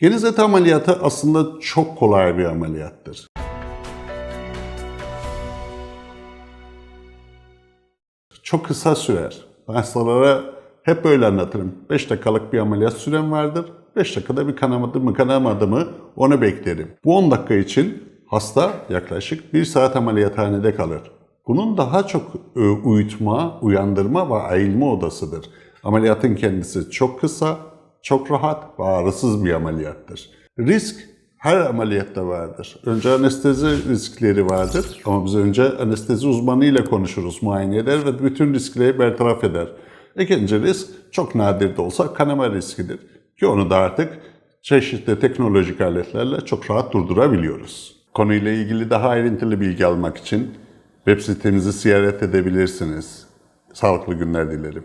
Geniz eti ameliyatı aslında çok kolay bir ameliyattır. Çok kısa sürer. Hastalara hep böyle anlatırım. 5 dakikalık bir ameliyat sürem vardır. 5 dakikada bir kanamadı mı kanamadı mı onu beklerim. Bu 10 dakika için hasta yaklaşık 1 saat ameliyathanede kalır. Bunun daha çok e, uyutma, uyandırma ve ayılma odasıdır. Ameliyatın kendisi çok kısa, çok rahat ve ağrısız bir ameliyattır. Risk her ameliyatta vardır. Önce anestezi riskleri vardır ama biz önce anestezi uzmanıyla konuşuruz, muayene eder ve bütün riskleri bertaraf eder. İkinci risk çok nadir de olsa kanama riskidir. Ki onu da artık çeşitli teknolojik aletlerle çok rahat durdurabiliyoruz. Konuyla ilgili daha ayrıntılı bilgi almak için web sitemizi ziyaret edebilirsiniz. Sağlıklı günler dilerim.